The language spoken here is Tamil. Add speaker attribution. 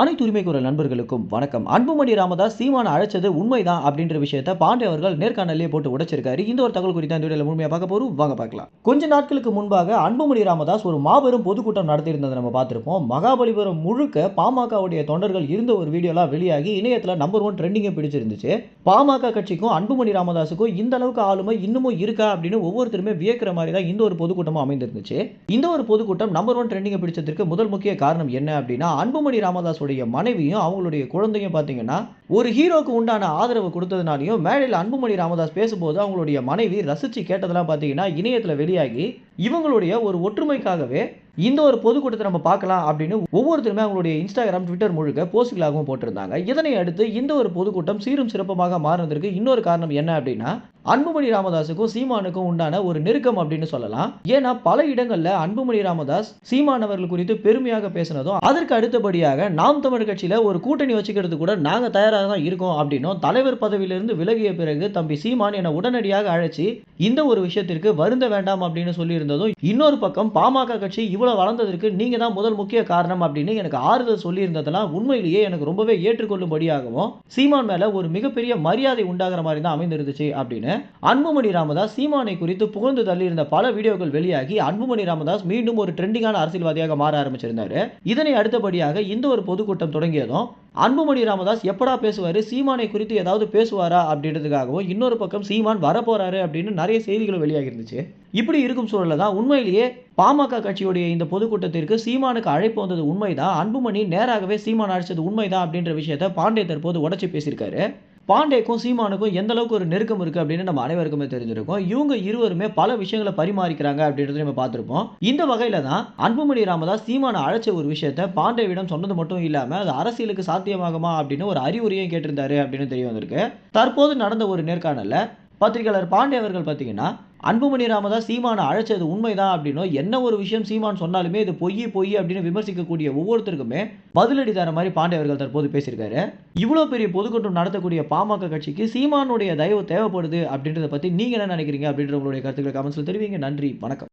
Speaker 1: அனைத்து உரிமை குரல் நண்பர்களுக்கும் வணக்கம். அன்புமணி ராமதாஸ் சீமான அழைச்சது உண்மைதான் அப்படின்ற விஷயத்த பாண்டே அவர்கள் நேர்காணலே போட்டு உடைச்சிருக்காரு. இந்த ஒரு தகவல் குறித்த முழுமையாக பார்க்க போறோம். வாங்க பார்க்கலாம். கொஞ்ச நாட்களுக்கு முன்பாக அன்புமணி ராமதாஸ் ஒரு மாபெரும் பொதுக்கூட்டம் நடத்தியிருந்ததை நம்ம பார்த்திருப்போம். மகாபலிபுரம் முழுக்க பாமகவுடைய தொண்டர்கள் இருந்த ஒரு வீடியோலாம் வெளியாகி இணையத்தில் நம்பர் ஒன் ட்ரெண்டிங்கை பிடிச்சிருந்துச்சு. பாமக கட்சிக்கும் அன்புமணி ராமதாஸுக்கும் இந்த அளவுக்கு ஆளுமை இன்னமும் இருக்கா அப்படின்னு ஒவ்வொருத்தருமே வியக்கிற மாதிரி தான் இந்த ஒரு பொதுக்கூட்டமும் அமைந்திருந்துச்சு. இந்த ஒரு பொதுக்கூட்டம் நம்பர் ஒன் ட்ரெண்டிங்கை பிடிச்சதற்கு முதல் முக்கிய காரணம் என்ன அப்படின்னா அன்புமணி ராமதாஸ் அவருடைய மனைவியும் அவங்களுடைய குழந்தையும் பார்த்தீங்கன்னா ஒரு ஹீரோக்கு உண்டான ஆதரவு கொடுத்ததுனாலையும் மேடையில் அன்புமணி ராமதாஸ் பேசும்போது அவங்களுடைய மனைவி ரசித்து கேட்டதெல்லாம் பார்த்தீங்கன்னா இணையத்தில் வெளியாகி இவங்களுடைய ஒரு ஒற்றுமைக்காகவே இந்த ஒரு பொதுக்கூட்டத்தை நம்ம பார்க்கலாம் அப்படின்னு ஒவ்வொருத்தருமே அவங்களுடைய இன்ஸ்டாகிராம் ட்விட்டர் முழுக்க போஸ்ட்களாகவும் போட்டிருந்தாங்க. இதனை அடுத்து இந்த ஒரு பொதுக்கூட்டம் சீரும் சிறப்பமாக மாறினதற்கு இன்னொரு காரணம் என்ன அப்படின்னா அன்புமணி ராமதாஸுக்கும் சீமானுக்கும் உண்டான ஒரு நெருக்கம் அப்படின்னு சொல்லலாம். ஏன்னா பல இடங்கள்ல அன்புமணி ராமதாஸ் சீமான் அவர்கள் குறித்து பெருமையாக பேசினதும் அதற்கு அடுத்தபடியாக நாம் தமிழ் கட்சியில ஒரு கூட்டணி வச்சுக்கிறது கூட நாங்க தயாராக தான் இருக்கோம் அப்படின்னும் தலைவர் பதவியிலிருந்து விலகிய பிறகு தம்பி சீமான் என உடனடியாக அழைச்சி இந்த ஒரு விஷயத்திற்கு வருந்த வேண்டாம் அப்படின்னு சொல்லியிருந்ததும் இன்னொரு பக்கம் பாமக கட்சி இவ்வளவு வளர்ந்ததற்கு நீங்க தான் முதல் முக்கிய காரணம் அப்படின்னு எனக்கு ஆறுதல் சொல்லியிருந்ததெல்லாம் உண்மையிலேயே எனக்கு ரொம்பவே ஏற்றுக்கொள்ளும்படியாகவும் சீமான் மேல ஒரு மிகப்பெரிய மரியாதை உண்டாகிற மாதிரி தான் அமைந்திருந்துச்சு அப்படின்னு அன்புமணி ராமதாஸ் சீமானை குறித்து புகழ்ந்து தள்ளியிருந்த பல வீடியோக்கள் வெளியாகி அன்புமணி ராமதாஸ் மீண்டும் ஒரு ட்ரெண்டிங்கான அரசியல்வாதியாக மாற ஆரம்பிச்சிருந்தாரு. இதனை அடுத்தபடியாக இந்த ஒரு பொதுக்கூட்டம் தொடங்கியதும் அன்புமணி ராமதாஸ் எப்படா பேசுவாரு? சீமானை குறித்து ஏதாவது பேசுவாரா? அப்படின்றதுக்காகவும் இன்னொரு பக்கம் சீமான் வரப்போறாரு அப்படின்னு நிறைய செய்திகள் வெளியாகி இருந்துச்சு இப்படி இருக்கும் சூழலில் தான் உண்மையிலேயே பாமக கட்சியுடைய இந்த பொதுக்கூட்டத்திற்கு சீமானுக்கு அழைப்பு வந்தது உண்மைதான். அன்புமணி நேராகவே சீமான் அழைச்சது உண்மைதான் அப்படின்ற விஷயத்த பாண்டே தற்போது உடச்சி பேசியிருக்காரு. பாண்டேக்கும் சீமானுக்கும் எந்த அளவுக்கு ஒரு நெருக்கம் இருக்கு அப்படின்னு நம்ம அனைவருக்குமே தெரிஞ்சிருக்கும். இவங்க இருவருமே பல விஷயங்களை பரிமாறிக்கிறாங்க அப்படின்றத நம்ம பார்த்துருப்போம். இந்த வகையில தான் அன்புமணி ராமதாஸ் சீமானை அழைச்ச ஒரு விஷயத்த பாண்டேவிடம் சொன்னது மட்டும் இல்லாம அது அரசியலுக்கு சாத்தியமாகுமா அப்படின்னு ஒரு அறிவுரையும் கேட்டிருந்தாரு அப்படின்னு தெரிய வந்திருக்கு. தற்போது நடந்த ஒரு நேர்காணல்ல பத்திரிகையாளர் பாண்டே அவர்கள் பார்த்தீங்கன்னா அன்புமணி ராமதாஸ் சீமானை அழைச்சது உண்மைதான் அப்படின்னோ என்ன ஒரு விஷயம் சீமான் சொன்னாலுமே இது பொய் பொய் அப்படின்னு விமர்சிக்கக்கூடிய ஒவ்வொருத்தருக்குமே பதிலடி தர மாதிரி பாண்டே அவர்கள் தற்போது பேசியிருக்காரு. இவ்வளோ பெரிய பொதுக்கூட்டம் நடத்தக்கூடிய பாமக கட்சிக்கு சீமானுடைய தயவு தேவைப்படுது அப்படின்றத பற்றி நீங்கள் என்ன நினைக்கிறீங்க அப்படின்ற உங்களுடைய கருத்துக்களை கமெண்ட்ஸில் தெரிவிங்க. நன்றி வணக்கம்.